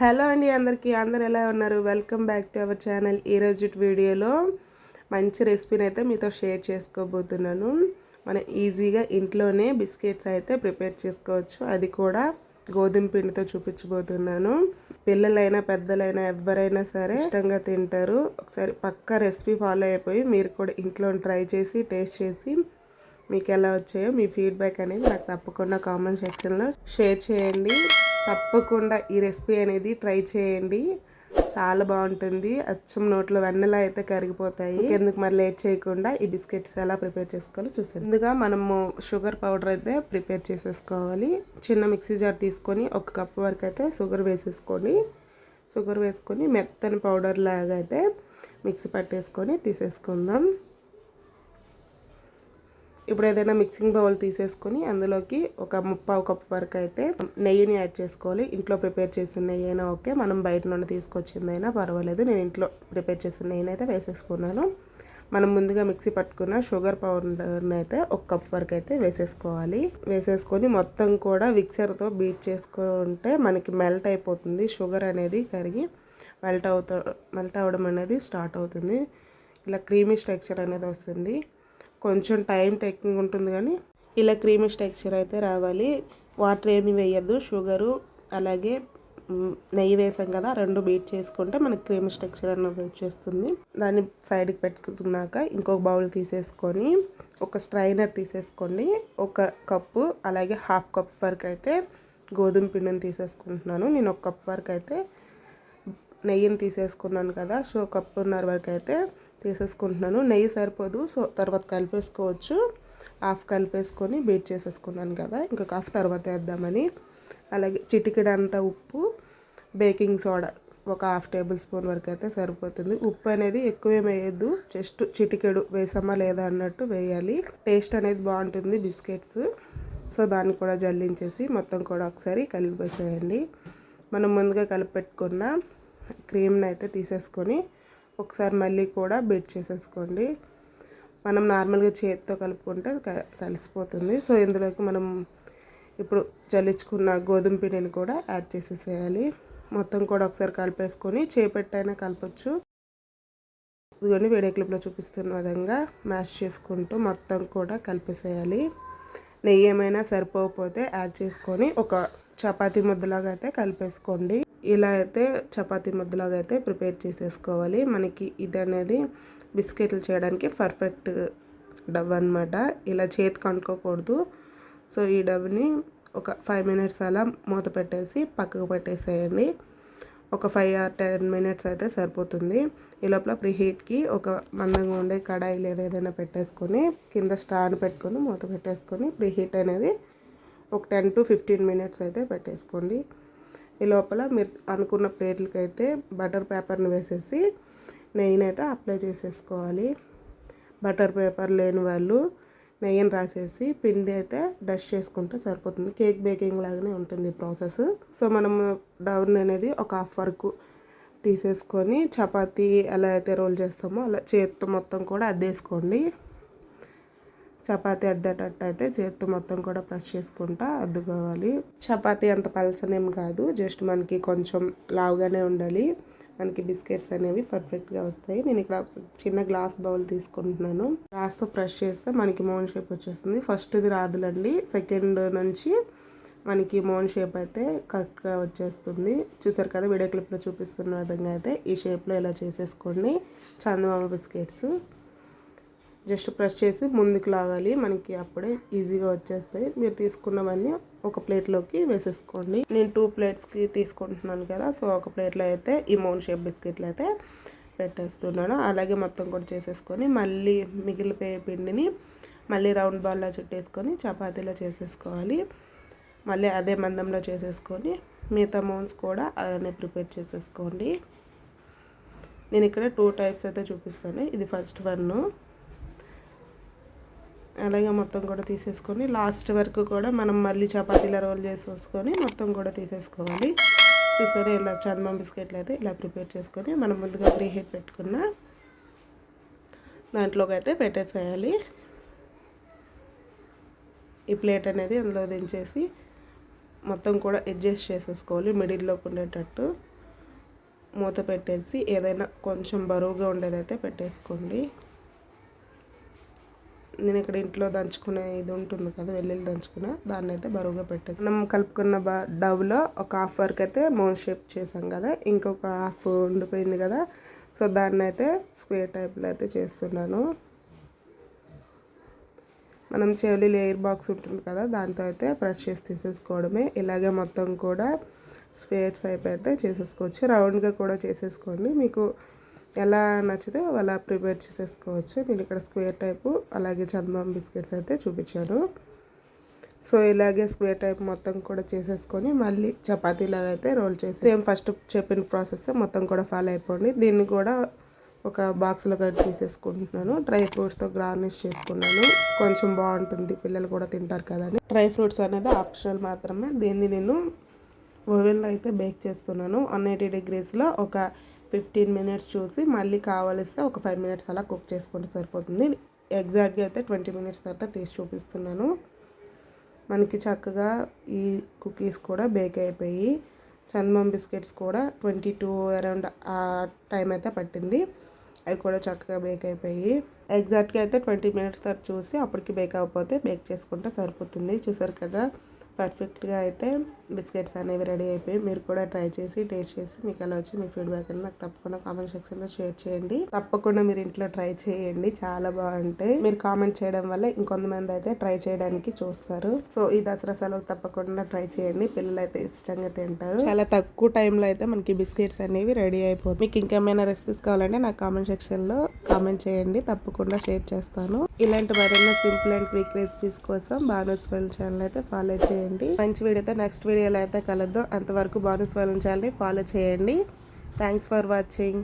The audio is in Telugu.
హలో అండి అందరికీ. అందరు ఎలా ఉన్నారు? Welcome back to our channel ఈరోజు వీడియోలో మంచి రెసిపీని అయితే మీతో షేర్ చేసుకోబోతున్నాను. మనం ఈజీగా ఇంట్లోనే బిస్కెట్స్ అయితే ప్రిపేర్ చేసుకోవచ్చు. అది కూడా గోధుమ పిండితో చూపించబోతున్నాను. పిల్లలైనా పెద్దలైనా ఎవరైనా సరే ఇష్టంగా తింటారు. ఒకసారి పక్క రెసిపీ ఫాలో అయిపోయి మీరు కూడా ఇంట్లో ట్రై చేసి టేస్ట్ చేసి మీకు ఎలా వచ్చాయో మీ ఫీడ్బ్యాక్ అనేది నాకు తప్పకుండా కామెంట్ సెక్షన్లో షేర్ చేయండి. తప్పకుండా ఈ రెసిపీ అనేది ట్రై చేయండి. చాలా బాగుంటుంది. అచ్చం నోట్లో వెన్నెలా అయితే కరిగిపోతాయి. ఎందుకు మరి లేట్ చేయకుండా ఈ బిస్కెట్స్ ఎలా ప్రిపేర్ చేసుకోవాలో చూస్తాం ముందుగా మనము షుగర్ పౌడర్ అయితే ప్రిపేర్ చేసేసుకోవాలి. చిన్న మిక్సీ జార్ తీసుకొని ఒక కప్ వరకు అయితే షుగర్ వేసేసుకోండి షుగర్ వేసుకొని మెత్తని పౌడర్ లాగా అయితే మిక్సీ పట్టేసుకొని తీసేసుకుందాం. ఇప్పుడు ఏదైనా మిక్సింగ్ బౌల్ తీసేసుకొని అందులోకి ఒక ముప్పావు కప్పు వరకు అయితే నెయ్యిని యాడ్ చేసుకోవాలి. ఇంట్లో ప్రిపేర్ చేసిన నెయ్యి అయినా ఓకే. మనం బయట నుండి తీసుకొచ్చిందైనా పర్వాలేదు. నేను ఇంట్లో ప్రిపేర్ చేసిన నెయ్యిని అయితే వేసేసుకున్నాను. మనం ముందుగా మిక్సీ పట్టుకున్న షుగర్ పౌడర్ని అయితే ఒక కప్ వరకు అయితే వేసేసుకోవాలి. వేసేసుకొని మొత్తం కూడా మిక్సర్తో బీట్ చేసుకుంటే మనకి మెల్ట్ అయిపోతుంది. షుగర్ అనేది కరిగి మెల్ట్ అవుతా మెల్ట్ అవ్వడం అనేది స్టార్ట్ అవుతుంది. ఇలా క్రీమీ స్ట్రక్చర్ అనేది వస్తుంది. కొంచెం టైం టేకింగ్ ఉంటుంది కానీ ఇలా క్రీమిష్ టెక్చర్ అయితే రావాలి. వాటర్ ఏమి వేయద్దు షుగరు అలాగే నెయ్యి వేసాం కదా రెండు బీట్ చేసుకుంటే మనకి క్రీమిష్ టెక్చర్ అన్నది వచ్చేస్తుంది. దాన్ని సైడ్కి పెట్టుకున్నాక ఇంకొక బౌల్ తీసేసుకొని ఒక స్ట్రైనర్ తీసేసుకోండి. ఒక కప్పు అలాగే హాఫ్ కప్ వరకు అయితే గోధుమ పిండిని తీసేసుకుంటున్నాను. నేను ఒక కప్ వరకు అయితే నెయ్యిని తీసేసుకున్నాను కదా సో కప్పున్నర వరకు అయితే తీసేసుకుంటున్నాను. నెయ్యి సరిపోదు సో తర్వాత కలిపేసుకోవచ్చు. హాఫ్ కలిపేసుకొని బీట్ చేసేసుకున్నాను కదా ఇంకొక హాఫ్ తర్వాత వేద్దామని. అలాగే చిటికెడంత ఉప్పు బేకింగ్ సోడా ఒక హాఫ్ టేబుల్ స్పూన్ వరకు అయితే సరిపోతుంది. ఉప్పు అనేది ఎక్కువ వేయద్దు జస్ట్ చిటికెడు వేసామా లేదా అన్నట్టు వేయాలి. టేస్ట్ అనేది బాగుంటుంది బిస్కెట్స్. సో దాన్ని కూడా జల్లించేసి మొత్తం కూడా ఒకసారి కలిపేసేయండి. మనం ముందుగా కలిపెట్టుకున్న క్రీమ్ని అయితే తీసేసుకొని ఒకసారి మళ్ళీ కూడా బెడ్ చేసేసుకోండి. మనం నార్మల్గా చేతితో కలుపుకుంటే కలిసిపోతుంది. సో ఇందులోకి మనం ఇప్పుడు చల్లించుకున్న గోధుమ పిండిని కూడా యాడ్ చేసేసేయాలి. మొత్తం కూడా ఒకసారి కలిపేసుకొని చేపెట్టైనా కలపచ్చు. ఇదిగోండి వీడియో క్లిప్లో చూపిస్తున్న విధంగా మ్యాష్ చేసుకుంటూ మొత్తం కూడా కలిపేసేయాలి. నెయ్యి ఏమైనా సరిపోకపోతే యాడ్ చేసుకొని ఒక చపాతీ ముద్దలాగా అయితే కలిపేసుకోండి. ఇలా అయితే చపాతీ ముద్దలాగా అయితే ప్రిపేర్ చేసేసుకోవాలి. మనకి ఇది అనేది బిస్కెట్లు చేయడానికి పర్ఫెక్ట్ డవ్ అనమాట ఇలా చేతికి అనుకోకూడదు. సో ఈ డవ్ని ఒక ఫైవ్ మినిట్స్ అలా మూత పెట్టేసి పక్కకు పెట్టేసేయండి. ఒక ఫైవ్ ఆర్ టెన్ మినిట్స్ అయితే సరిపోతుంది. ఈ లోపల ప్రీహీట్కి ఒక మందంగా ఉండే కడాయి లేదా ఏదైనా పెట్టేసుకొని కింద స్టాన్ పెట్టుకొని మూత పెట్టేసుకొని ప్రీహీట్ అనేది ఒక టెన్ టు ఫిఫ్టీన్ మినిట్స్ అయితే పెట్టేసుకోండి. ఈ లోపల మీరు అనుకున్న ప్లేట్లకి అయితే బటర్ పేపర్ని వేసేసి నెయ్యిని అయితే అప్లై చేసేసుకోవాలి. బటర్ పేపర్ లేని వాళ్ళు నెయ్యిని రాసేసి పిండి అయితే డస్ట్ చేసుకుంటే సరిపోతుంది. కేక్ బేకింగ్ లాగానే ఉంటుంది ప్రాసెస్. సో మనం డౌన్ అనేది ఒక హాఫ్ వరకు తీసేసుకొని చపాతీ ఎలా అయితే రోల్ చేస్తామో అలా చేత్తో మొత్తం కూడా అద్దేసుకోండి. చపాతి అద్దేటట్టు అయితే చేత్తు మొత్తం కూడా ప్రెస్ చేసుకుంటా అద్దుకోవాలి. చపాతి అంత పలసనేం కాదు. జస్ట్ మనకి కొంచెం లావుగానే ఉండాలి. మనకి బిస్కెట్స్ అనేవి పర్ఫెక్ట్గా వస్తాయి. నేను ఇక్కడ చిన్న గ్లాస్ బౌల్ తీసుకుంటున్నాను. గ్లాస్తో ప్రెస్ చేస్తే మనకి మోన్ షేప్ వచ్చేస్తుంది. ఫస్ట్ది రాదులండి. సెకండ్ నుంచి మనకి మోన్ షేప్ అయితే కరెక్ట్గా వచ్చేస్తుంది. చూసారు కదా వీడియో క్లిప్లో చూపిస్తున్న విధంగా అయితే ఈ షేప్లో ఇలా చేసేసుకోండి. చందమామ బిస్కెట్స్. జస్ట్ ప్రెస్ చేసి ముందుకు లాగాలి. మనకి అప్పుడే ఈజీగా వచ్చేస్తాయి. మీరు తీసుకున్నవన్నీ ఒక ప్లేట్లోకి వేసేసుకోండి. నేను టూ ప్లేట్స్కి తీసుకుంటున్నాను కదా సో ఒక ప్లేట్లో అయితే ఈ మౌన్ షేప్ బిస్కెట్లు అయితే పెట్టేస్తున్నాను. అలాగే మొత్తం కూడా చేసేసుకొని మళ్ళీ మిగిలిపోయే పిండిని మళ్ళీ రౌండ్ బాల్లో చుట్టేసుకొని చపాతీలో చేసేసుకోవాలి. మళ్ళీ అదే మందంలో చేసేసుకొని మిగతా మౌన్స్ కూడా అలానే ప్రిపేర్ చేసేసుకోండి. నేను ఇక్కడ టూ టైప్స్ అయితే చూపిస్తాను. ఇది ఫస్ట్ వన్ అలాగే మొత్తం కూడా తీసేసుకొని లాస్ట్ వరకు కూడా మనం మళ్ళీ చపాతీలో రోల్ చేసేసుకొని మొత్తం కూడా తీసేసుకోవాలి. చూసారా ఇలా చందమం బిస్కెట్లు అయితే ఇలా ప్రిపేర్ చేసుకొని మనం ముందుగా ప్రీ హీట్ పెట్టుకున్న దాంట్లోకి అయితే పెట్టేసేయాలి. ఈ ప్లేట్ అనేది అందులో దించేసి మొత్తం కూడా అడ్జస్ట్ చేసేసుకోవాలి మిడిల్లోకి ఉండేటట్టు. మూత పెట్టేసి ఏదైనా కొంచెం బరువుగా ఉండేదైతే పెట్టేసుకోండి. నేను ఇక్కడ ఇంట్లో దంచుకునే ఇది ఉంటుంది కదా వెల్లుల్లి దంచుకున్న దాన్ని అయితే బరువుగా పెట్టేసి. మనం కలుపుకున్న బ డవ్లో ఒక హాఫ్ వరకు అయితే మౌన్ షేప్ చేసాం కదా ఇంకొక హాఫ్ ఉండిపోయింది కదా సో దాన్ని అయితే స్క్వేర్ టైప్లో అయితే చేస్తున్నాను. మనం చెవులి లేయర్ బాక్స్ ఉంటుంది కదా దాంతో అయితే బ్రష్ చేసి తీసేసుకోవడమే. ఇలాగే మొత్తం కూడా స్క్వేర్స్ అయితే చేసేసుకోవచ్చు. రౌండ్గా కూడా చేసేసుకోండి. మీకు ఎలా నచ్చితే అలా ప్రిపేర్ చేసేసుకోవచ్చు. నేను ఇక్కడ స్క్వేర్ టైపు అలాగే చందమామ బిస్కెట్స్ అయితే చూపించాను. సో ఇలాగే స్క్వేర్ టైప్ మొత్తం కూడా చేసేసుకొని మళ్ళీ చపాతీలాగా అయితే రోల్ చేసి సేమ్ ఫస్ట్ చెప్పిన ప్రాసెస్ మొత్తం కూడా ఫాలో అయిపోండి. దీన్ని కూడా ఒక బాక్స్లో కట్టి తీసేసుకుంటున్నాను డ్రై ఫ్రూట్స్తో గార్నిష్ చేసుకున్నాను. కొంచెం బాగుంటుంది. పిల్లలు కూడా తింటారు కదా డ్రై ఫ్రూట్స్ అనేది ఆప్షనల్ మాత్రమే. దీన్ని నేను ఓవెన్లో అయితే బేక్ చేస్తున్నాను. వన్ ఎయిటీ డిగ్రీస్లో ఒక ఫిఫ్టీన్ మినిట్స్ చూసి మళ్ళీ కావలిస్తే ఒక ఫైవ్ మినిట్స్ అలా కుక్ చేసుకుంటే సరిపోతుంది. ఎగ్జాక్ట్గా అయితే ట్వంటీ మినిట్స్ తర్వాత తీసి చూపిస్తున్నాను. మనకి చక్కగా ఈ కుకీస్ కూడా బేక్ అయిపోయి చందమం బిస్కెట్స్ కూడా ట్వంటీ టూ అరౌండ్ ఆ టైం అయితే పట్టింది. అవి కూడా చక్కగా బేక్ అయిపోయి ఎగ్జాక్ట్గా అయితే ట్వంటీ మినిట్స్ తర్వాత చూసి అప్పటికి బేక్ అవ్వకపోతే బేక్ చేసుకుంటే సరిపోతుంది. చూసారు కదా? పర్ఫెక్ట్గా అయితే బిస్కెట్స్ అనేవి రెడీ అయిపోయి మీరు కూడా ట్రై చేసి టేస్ట్ చేసి మీకు ఎలా వచ్చి మీ ఫీడ్బ్యాక్ అని నాకు తప్పకుండా కామెంట్ సెక్షన్లో షేర్ చేయండి. తప్పకుండా మీరు ఇంట్లో ట్రై చేయండి. చాలా బాగుంటాయి. మీరు కామెంట్ చేయడం వల్ల ఇంకొంతమంది అయితే ట్రై చేయడానికి చూస్తారు. సో ఈ దసరా సెలవు తప్పకుండా ట్రై చేయండి. పిల్లలు అయితే ఇష్టంగా తింటారు. చాలా తక్కువ టైంలో అయితే మనకి బిస్కెట్స్ అనేవి రెడీ అయిపోతాయి. మీకు ఇంకేమైనా రెసిపీస్ కావాలంటే నాకు కామెంట్ సెక్షన్లో కామెంట్ చేయండి. తప్పకుండా షేర్ చేస్తాను. ఇలాంటి మరెన్నో సింపుల్ అండ్ క్విక్ రెసిపీస్ కోసం బాగా వెల్ ఛానల్ అయితే ఫాలో చేయండి. మంచి వీడియోతో నెక్స్ట్ వీడియోలో అయితే కలుద్దాం. అంతవరకు బానూస్ వెల్ ఛానల్ని ఫాలో చేయండి. Thanks for watching